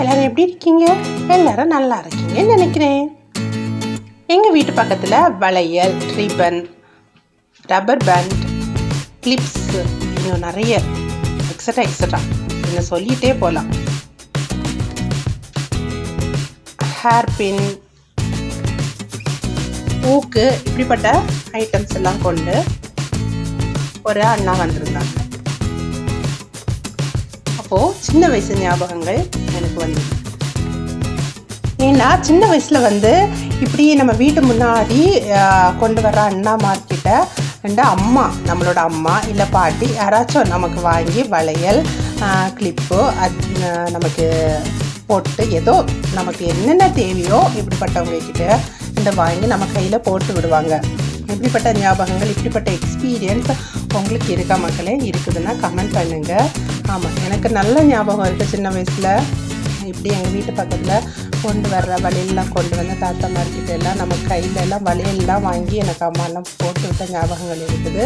எல்லாரும் எப்படி இருக்கீங்க? எல்லாரும் நல்லா இருக்கீங்கன்னு நினைக்கிறேன். எங்கள் வீட்டு பக்கத்தில் வளையல் ரிப்பன் ரப்பர் பேண்ட் கிளிப்ஸ் இன்னும் நிறைய எக்ஸட்ரா எக்ஸட்ரா என்ன சொல்லிகிட்டே போகலாம் ஹேர் பின் பூக்கு இப்படிப்பட்ட ஐட்டம்ஸ் எல்லாம் கொண்டு ஒரு அண்ணா வந்திருந்தாங்க அப்போது சின்ன வயசு ஞாபகங்கள் எனக்கு வந்து ஏன்னா சின்ன வயசில் வந்து இப்படி நம்ம வீட்டு முன்னாடி ஆஹ், கொண்டு வர்ற அண்ணா மார்க்கிட்ட ரெண்டு அம்மா நம்மளோட அம்மா இல்லை பாட்டி யாராச்சும் நமக்கு வாங்கி வளையல் கிளிப்பு அது நமக்கு போட்டு ஏதோ நமக்கு என்னென்ன தேவையோ இப்படிப்பட்டவங்க கிட்ட இந்த வாங்கி நம்ம கையில் போட்டு விடுவாங்க. இப்படிப்பட்ட ஞாபகங்கள் இப்படிப்பட்ட எக்ஸ்பீரியன்ஸ் உங்களுக்கு இருக்கா மக்களே? இருக்குதுன்னா கமெண்ட் பண்ணுங்க. ஆமாம் எனக்கு நல்ல ஞாபகம் இருக்குது சின்ன வயசில். இப்படி எங்கள் வீட்டு பக்கத்தில் கொண்டு வர்ற வளையல்லாம் கொண்டு வந்து தாத்தா மார்க்கிட்ட எல்லாம் நம்ம கையில எல்லாம் வளையல்லாம் வாங்கி எனக்கு அம்மாலாம் போட்டு விட்ட ஞாபகங்கள் இருக்குது.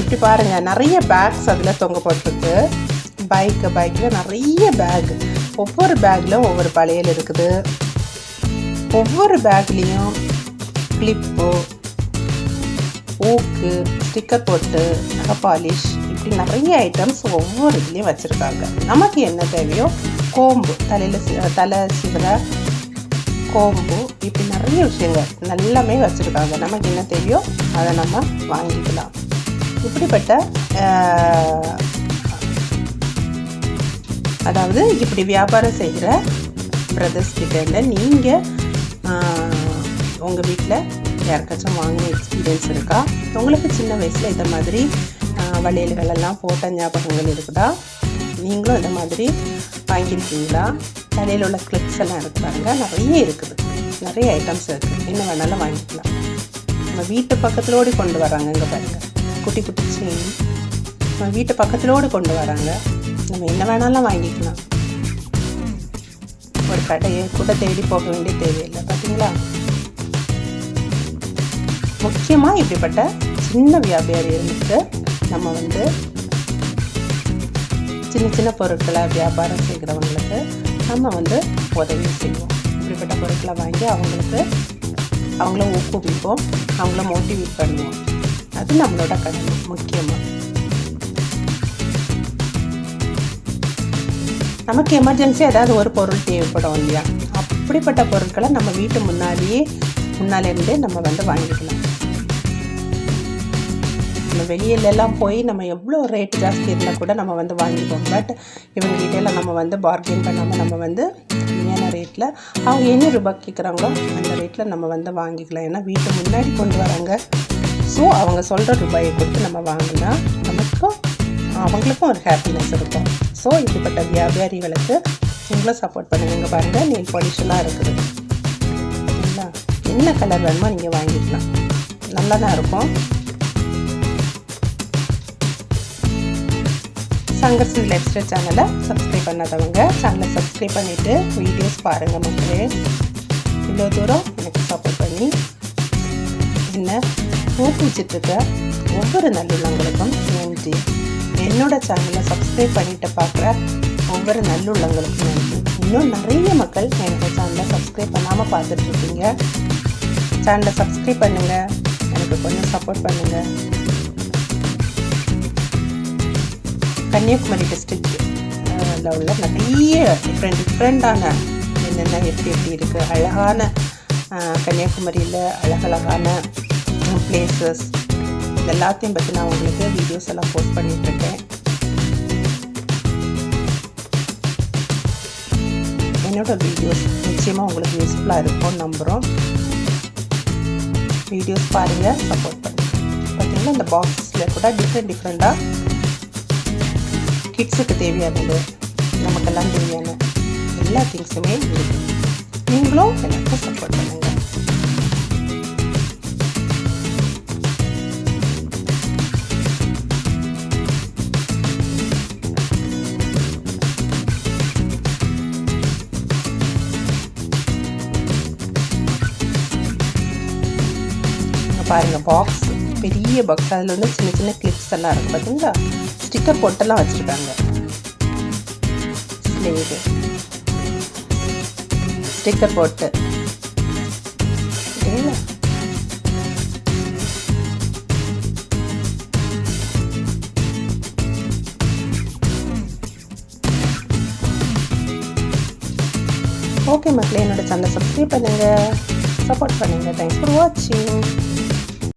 இப்படி பாருங்கள் நிறைய பேக்ஸ் அதில் தொங்க போட்டிருக்கு. பைக்கு பைக்கில் நிறைய பேக் ஒவ்வொரு பேக்கில் ஒவ்வொரு வளையல் இருக்குது. ஒவ்வொரு பேக்லேயும் கிளிப்பு ஊக்கு ஸ்டிக்கர் போட்டு நகை பாலிஷ் இப்படி நிறைய ஐட்டம்ஸ் ஒவ்வொரு இதுலேயும் வச்சுருக்காங்க. நமக்கு என்ன தேவையோ கோம்பு தலையில் தலை சிவர கோம்பு இப்படி நிறைய விஷயங்கள் நல்லாமே வச்சுருக்காங்க. நமக்கு என்ன தேவையோ அதை நம்ம வாங்கிக்கலாம். இப்படிப்பட்ட அதாவது இப்படி வியாபாரம் செய்கிற பிரதர்ஸ் கிட்டேருந்து நீங்கள் உங்கள் வீட்டில் யாருக்காச்சும் வாங்கின எக்ஸ்பீரியன்ஸ் இருக்கா? உங்களுக்கு சின்ன வயசில் இந்த மாதிரி வளையல்கள் எல்லாம் போட்ட ஞாபகங்கள் இருக்குதா? நீங்களும் இந்த மாதிரி வாங்கியிருக்கீங்களா? தலையில் உள்ள கிளிப்ஸ் எல்லாம் இருக்கு பாருங்க. நிறைய இருக்குது. நிறைய ஐட்டம்ஸ் இருக்குது என்ன வேணாலும் வாங்கிக்கலாம். நம்ம வீட்டு பக்கத்திலோடு கொண்டு வராங்க இங்கே பாருங்க. குட்டி குட்டி செயின் நம்ம வீட்டு பக்கத்திலோடு கொண்டு வராங்க. நம்ம என்ன வேணாலும் வாங்கிக்கலாம். ஒரு கடையை கூட தேடி போக வேண்டிய தேவையில்லை. பார்த்தீங்களா முக்கியமாக இப்படிப்பட்ட சின்ன வியாபாரிகளுக்கு நம்ம வந்து சின்ன சின்ன பொருட்களை வியாபாரம் செய்கிறவங்களுக்கு நம்ம வந்து உதவி செய்வோம். இப்படிப்பட்ட பொருட்களை வாங்கி அவங்களுக்கு அவங்கள ஊக்குவிப்போம் அவங்கள மோட்டிவேட் பண்ணுவோம். அது நம்மளோட கடமை முக்கியமாக நமக்கு எமர்ஜென்சி ஏதாவது ஒரு பொருள் தேவைப்படும் இல்லையா? அப்படிப்பட்ட பொருட்களை நம்ம வீட்டு முன்னாடியே முன்னாலே இருந்தே நம்ம வந்து வாங்கிக்கலாம். நம்ம வெளியிலலாம் போய் நம்ம எவ்வளோ ரேட் ஜாஸ்தி இருந்தால் கூட நம்ம வந்து வாங்கிப்போம். பட் இவங்க டீட்டெயிலாக நம்ம வந்து பார்கெயின் பண்ணாமல் நம்ம வந்து கம்மியான ரேட்டில் அவங்க என்ன ரூபாய் கேட்குறாங்களோ அந்த ரேட்டில் நம்ம வந்து வாங்கிக்கலாம். ஏன்னா வீட்டு முன்னாடி கொண்டு வராங்க. ஸோ அவங்க சொல்கிற ரூபாயை கொடுத்து நம்ம வாங்கினா நமக்கும் அவங்களுக்கும் ஒரு ஹாப்பினஸ் இருக்கும். ஸோ இப்படிப்பட்ட வியாபாரிகளுக்கு நீங்களும் சப்போர்ட் பண்ணுங்க பாருங்கள் நீ பாலிஷெல்லாம் இருக்குது. சரிங்களா? என்ன கலர் வேணுமோ நீங்கள் வாங்கிக்கலாம். நல்லா தான் இருக்கும். சங்கர்ஸ் லைஃப் ஸ்டைல் சேனலை சப்ஸ்கிரைப் பண்ணாதவங்க சேனலை சப்ஸ்கிரைப் பண்ணிவிட்டு வீடியோஸ் பாருங்கள் மக்களே. இவ்வளோ தூரம் எனக்கு சப்போர்ட் பண்ணி என்ன ஊக்குவிச்சிட்ருக்க ஒவ்வொரு நல்லுள்ளங்களுக்கும் நன்றி. என்னோட சேனலை சப்ஸ்கிரைப் பண்ணிட்டு பார்க்குற ஒவ்வொரு நல்லுள்ளங்களுக்கும் நன்றி. இன்னும் நிறைய மக்கள் என்னோட சேனலை சப்ஸ்கிரைப் பண்ணாமல் பார்த்துட்ருக்கீங்க சேனலை சப்ஸ்கிரைப் பண்ணுங்கள் எனக்கு கொஞ்சம் சப்போர்ட் பண்ணுங்கள் கன்னியாகுமரி டிஸ்ட்ரிக்டில் உள்ள நிறைய டிஃப்ரெண்ட் டிஃப்ரெண்ட்டான என்னென்ன எப்படி எப்படி இருக்குது அழகான கன்னியாகுமரியில் அழகழகான பிளேசஸ் எல்லாத்தையும் பற்றி நான் உங்களுக்கு வீடியோஸ் எல்லாம் போஸ்ட் பண்ணிகிட்ருக்கேன் என்னோட வீடியோஸ் நிச்சயமாக உங்களுக்கு யூஸ்ஃபுல்லாக இருக்கும்னு நம்புகிறோம் வீடியோஸ் பாருங்கள் சப்போர்ட் பண்ணுங்கள் பார்த்தீங்கன்னா இந்த பாக்ஸில் கூட டிஃப்ரெண்ட் டிஃப்ரெண்ட்டாக கிட்ஸுக்கு தேவையானது நமக்கெல்லாம் தேவையான எல்லா திங்ஸுமே இருக்கு. நீங்களும் எனக்கு சப்போர்ட் பண்ணுங்க. இங்க பாருங்க பாக்ஸ் பெரிய பாக்ஸ் அதில் வந்து சின்ன சின்ன கிளிப்ஸ் எல்லாம் இருக்கு. பார்த்தீங்களா ஸ்டிக்கர் போட்டெல்லாம் வச்சுருக்காங்க. ஸ்லேடு ஸ்டிக்கர் போட்டு. சரிங்களா? ஓகே மக்களே என்னோட சேனலை சப்ஸ்கிரைப் பண்ணுங்கள் சப்போர்ட் பண்ணுங்கள் தேங்க்ஸ் ஃபார் வாட்சிங்